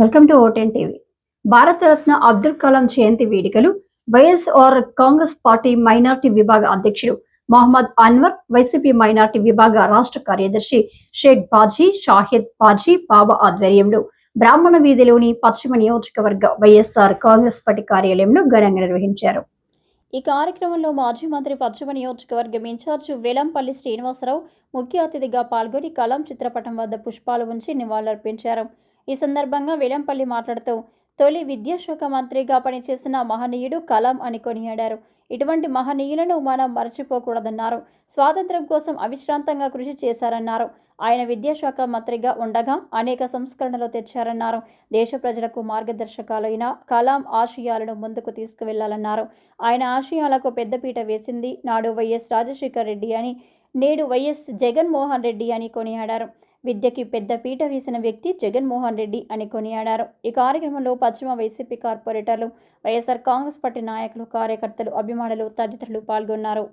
Welcome to ఓటెన్ TV. Bharat Ratna Abdul Kalam జయంతి వేడుకలు వైఎస్ఆర్ కాంగ్రెస్ పార్టీ మైనార్టీ విభాగ అధ్యక్షుడు మొహమ్మద్ అన్వర్ వైసీపీ మైనార్టీ విభాగ రాష్ట్ర కార్యదర్శి షేక్ బాజీ షాహిద్ బాజీ బాబా ఆధ్వర్యంలో బ్రాహ్మణ వీధిలోని పశ్చిమ నియోజకవర్గ వైఎస్ఆర్ కాంగ్రెస్ పార్టీ కార్యాలయంలో ఘనంగా నిర్వహించారు. ఈ కార్యక్రమంలో మాజీ మంత్రి పశ్చిమ నియోజకవర్గం ఇన్ఛార్జ్ వేలంపల్లి శ్రీనివాసరావు ముఖ్య అతిథిగా పాల్గొని కలాం చిత్రపటం వద్ద పుష్పాలు ఉంచి నివాళులర్పించారు. ఈ సందర్భంగా వేలంపల్లి మాట్లాడుతూ తొలి విద్యాశాఖ మంత్రిగా పనిచేసిన మహనీయుడు కలాం అని కొనియాడారు. ఇటువంటి మహనీయులను మనం మరచిపోకూడదన్నారు. స్వాతంత్ర్యం కోసం అవిశ్రాంతంగా కృషి చేశారన్నారు. ఆయన విద్యాశాఖ మంత్రిగా ఉండగా అనేక సంస్కరణలు తెచ్చారన్నారు. దేశ ప్రజలకు మార్గదర్శకాలైన కలాం ఆశయాలను ముందుకు తీసుకువెళ్ళాలన్నారు. ఆయన ఆశయాలకు పెద్దపీట వేసింది నాడు వైఎస్ రాజశేఖర్ రెడ్డి అని నేడు వైఎస్ జగన్మోహన్ రెడ్డి అని కొనియాడారు. విద్యకి పెద్ద పీట వేసిన వ్యక్తి జగన్మోహన్ రెడ్డి అని కొనియాడారు. ఈ కార్యక్రమంలో పశ్చిమ వైసీపీ కార్పొరేటర్లు వైఎస్ఆర్ కాంగ్రెస్ పార్టీ నాయకులు కార్యకర్తలు అభిమానులు తదితరులు పాల్గొన్నారు.